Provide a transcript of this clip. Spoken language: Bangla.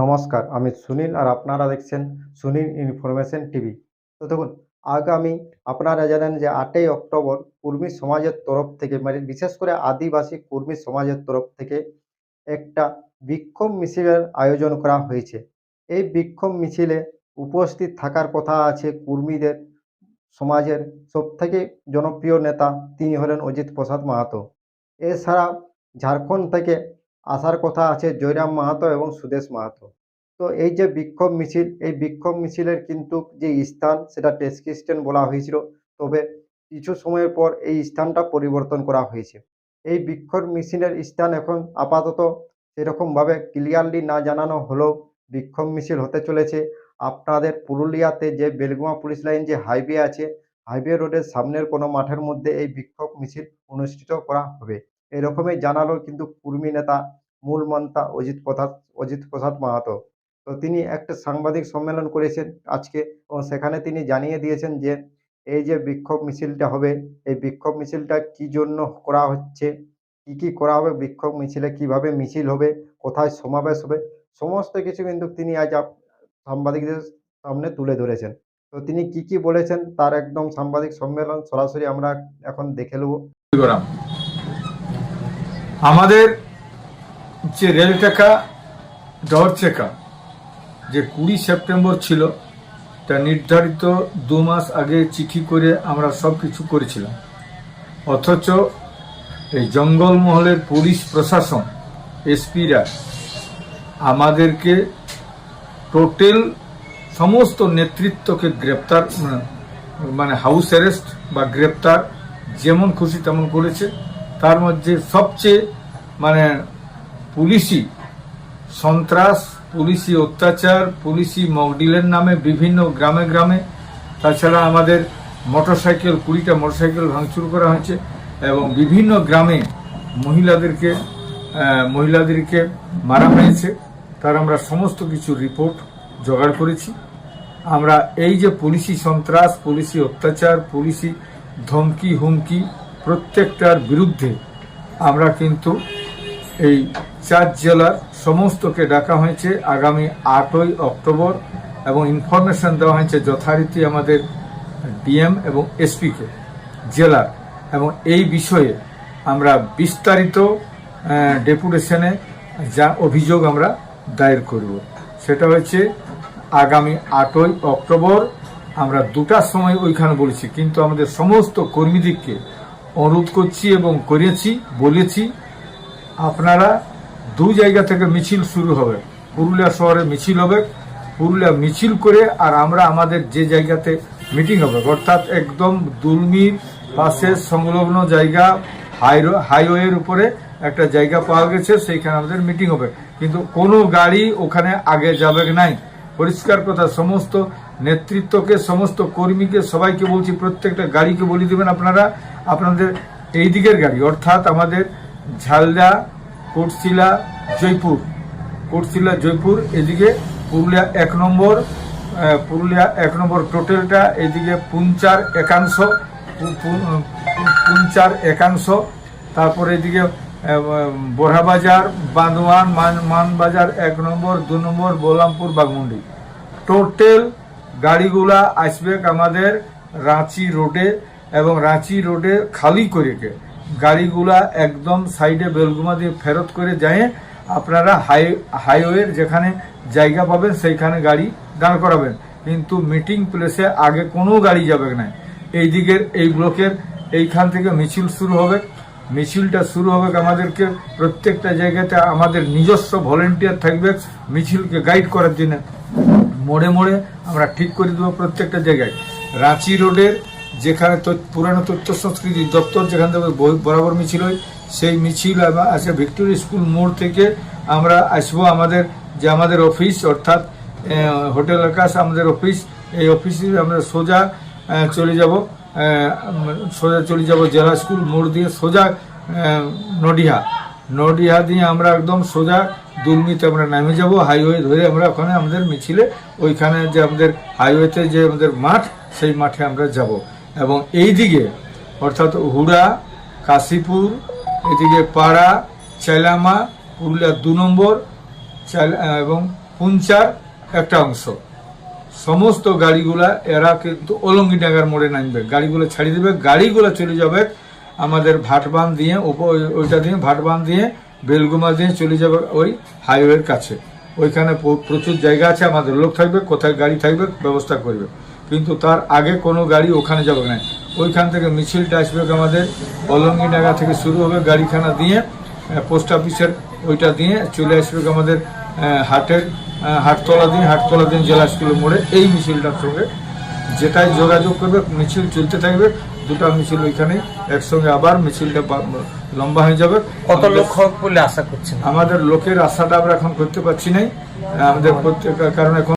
নমস্কার, আমি সুনীল আর আপনারা দেখছেন সুনীল ইনফরমেশন টিভি। তো দেখুন, আগামী আপনারা জানেন যে আটই অক্টোবর কুর্মী সমাজের তরফ থেকে মানে বিশেষ করে আদিবাসী কুর্মী সমাজের তরফ থেকে একটা বিক্ষোভ মিছিলের আয়োজন করা হয়েছে। এই বিক্ষোভ মিছিলে উপস্থিত থাকার কথা আছে কুর্মীদের, সমাজের সবথেকে জনপ্রিয় নেতা, তিনি হলেন অজিত প্রসাদ মাহাতো। এছাড়া ঝাড়খণ্ড থেকে আসার কথা আছে জয়রাম মাহাতো এবং সুদেশ মাহাতো। তো এই যে বিক্ষোভ মিছিল, এই বিক্ষোভ মিছিলের কিন্তু যে স্থান, সেটা টেস্কি স্ট্যান্ড বলা হয়েছিল। তবে কিছু সময়ের পর এই স্থানটা পরিবর্তন করা হয়েছে। এই বিক্ষোভ মিছিলের স্থান এখন আপাতত সেরকমভাবে ক্লিয়ারলি না জানানো হলেও বিক্ষোভ মিছিল হতে চলেছে। আপনাদের পুরুলিয়াতে যে বেলগুমা পুলিশ লাইন যে হাইওয়ে আছে, হাইওয়ে রোডের সামনের কোনো মাঠের মধ্যে এই বিক্ষোভ মিছিল অনুষ্ঠিত করা হবে। এরকমই জানালো কিন্তু কুর্মী নেতা মূল মন্তা অজিত প্রসাদ অজিত প্রসাদ মাহাতো। তো তিনি একটা সাংবাদিক সম্মেলন করেছেন আজকে এবং সেখানে তিনি জানিয়ে দিয়েছেন যে, এই যে বিক্ষোভ মিছিলটা হবে, এই বিক্ষোভ মিছিলটা কি জন্য করা হচ্ছে, কি কি করা হবে, বিক্ষোভ মিছিলে কীভাবে মিছিল হবে, কোথায় সমাবেশ হবে, সমস্ত কিছু কিন্তু তিনি আজ সাংবাদিকদের সামনে তুলে ধরেছেন। তো তিনি কি কি বলেছেন তার একদম সাংবাদিক সম্মেলন সরাসরি আমরা এখন দেখে নেব। আমাদের যে রেল টাকা, ডর চেকা, যে কুড়ি সেপ্টেম্বর ছিল, তা নির্ধারিত দু মাস আগে চিঠি করে আমরা সব কিছু করেছিলাম। অথচ এই জঙ্গলমহলের পুলিশ প্রশাসন, এসপিরা আমাদেরকে টোটাল সমস্ত নেতৃত্বকে গ্রেপ্তার, মানে- হাউস অ্যারেস্ট বা গ্রেপ্তার যেমন খুশি তেমন করেছে। তার মধ্যে সবচেয়ে মানে পুলিশি সন্ত্রাস, পুলিশি অত্যাচার, পুলিশি মকডিলের নামে বিভিন্ন গ্রামে গ্রামে, তাছাড়া আমাদের মোটরসাইকেল, কুড়িটা মোটরসাইকেল ভাঙচুর করা হয়েছে এবং বিভিন্ন গ্রামে মহিলাদেরকে মহিলাদেরকে মারা হয়েছে। তার আমরা সমস্ত কিছু রিপোর্ট জোগাড় করেছি। আমরা এই যে পুলিশি সন্ত্রাস, পুলিশি অত্যাচার, পুলিশি ধমকি, হুমকি প্রত্যেকটার বিরুদ্ধে আমরা কিন্তু এই চার জেলার সমস্তকে ডাকা হয়েছে আগামী আটই অক্টোবর এবং ইনফরমেশন দেওয়া হয়েছে যথারীতি আমাদের ডিএম এবং এসপিকে, জেলার। এবং এই বিষয়ে আমরা বিস্তারিত ডেপুটেশনে যা অভিযোগ আমরা দায়ের করব। সেটা হচ্ছে আগামী আটই অক্টোবর আমরা দুটার সময় ওইখানে বলেছি, কিন্তু আমাদের সমস্ত কর্মীদেরকে অনুরোধ করছি এবং করেছি, বলেছি, আপনারা দু জায়গা থেকে মিছিল শুরু হবে। পুরুলিয়া শহরে মিছিল হবে। পুরুলিয়া মিছিল করে আর আমরা আমাদের যে জায়গাতে মিটিং হবে, অর্থাৎ একদম দুলমির পাশে সংলগ্ন জায়গা হাইওয়ের উপরে একটা জায়গা পাওয়া গেছে, সেইখানে আমাদের মিটিং হবে। কিন্তু কোনো গাড়ি ওখানে আগে যাবে নাই। পরিষ্কার কথা, সমস্ত নেতৃত্বকে, সমস্ত কর্মীকে, সবাইকে বলছি, প্রত্যেকটা গাড়িকে বলে দেবেন আপনারা। আপনাদের এই দিকের গাড়ি, অর্থাৎ আমাদের ঝালদা, কোটশিলা, জয়পুর। কোটশিলা, জয়পুর, এদিকে পুরুলিয়া এক নম্বর পুরুলিয়া এক নম্বর টোটালটা, এদিকে পুঞ্চার একাংশ পুঞ্চার একাংশ, তারপরে এদিকে বোরহাবাজার বান্দোয়ান, মান, মানবাজার এক নম্বর, দু নম্বর, বোলামপুর বাগমুন্ডি টোটাল গাড়িগুলা আসবে আমাদের রাঁচি রোডে এবং রাঁচি রোডে খালি করে কে গাড়িগুলা একদম সাইডে বেলগুমা দিয়ে ফেরত করে যায় আপনারা হাই, হাইওয়ের যেখানে জায়গা পাবেন সেইখানে গাড়ি দাঁড় করাবেন। কিন্তু মিটিং প্লেসে আগে কোনো গাড়ি যাবে না। এই দিকের, এই ব্লকের এইখান থেকে মিছিল শুরু হবে। মিছিলটা শুরু হবে আমাদেরকে। প্রত্যেকটা জায়গাতে আমাদের নিজস্ব ভলেন্টিয়ার থাকবে মিছিলকে গাইড করার জন্য। মোড়ে মোড়ে আমরা ঠিক করে দেবো প্রত্যেকটা জায়গায়। রাঁচি রোডের যেখানে পুরানো তথ্য সংস্কৃতি দপ্তর যেখান থেকে বরাবর মিছিল হয়, সেই মিছিল আসে ভিক্টোরি স্কুল মোড় থেকে আমরা আসব আমাদের যে আমাদের অফিস, অর্থাৎ হোটেল আকাশ আমাদের অফিস। এই অফিসে আমরা সোজা চলে যাব। সোজা চলে যাব জেলা স্কুল মোড় দিয়ে সোজা নডিহা। নডিহা দিয়ে আমরা একদম সোজা দুর্মিতে আমরা নামে যাব, হাইওয়ে ধরে আমরা ওখানে আমাদের মিছিলে, ওইখানে যে আমাদের হাইওয়েতে যে আমাদের মাঠ, সেই মাঠে আমরা যাব। এবং এই দিকে অর্থাৎ হুড়া, কাশীপুর, এদিকে পাড়া চেলামা পুরুলিয়া দু নম্বর এবং পুঞ্চার একটা অংশ। সমস্ত গাড়িগুলা, এরা কিন্তু অলঙ্গিডাঙ্গার মোড়ে নামবে। গাড়িগুলো ছাড়িয়ে দেবে, গাড়িগুলো চলে যাবে আমাদের ভাটবান দিয়ে উপ- ওই- ওইটা দিয়ে, ভাটবান দিয়ে, বেলগুমা দিয়ে চলে যাবে ওই হাইওয়ের কাছে। ওইখানে প্রচুর জায়গা আছে, আমাদের লোক থাকবে, কোথায় গাড়ি থাকবে, ব্যবস্থা করবে। কিন্তু তার আগে কোনো গাড়ি ওখানে যাবে না। ওইখান থেকে মিছিলটা আসবে আমাদের অলঙ্গিডাঙ্গা থেকে শুরু হবে গাড়িখানা দিয়ে পোস্ট অফিসের ওইটা দিয়ে চলে আসবে আমাদের হাটের আহ, হাটতলা দিন হাটতলা দিন জেলা স্কুলের মোড়ে এই মিছিলটার সঙ্গে যেটাই যোগাযোগ করবে মিছিল চলতে থাকবে দুটা মিছিল ওইখানে একসঙ্গে আবার মিছিলটা লম্বা হয়ে যাবে। কত লোক হোক বলে আশা করছেন? আমাদের লোকের আশাটা আমরা এখন করতে পারছি নাই। আমাদের প্রত্যেক কারণ এখন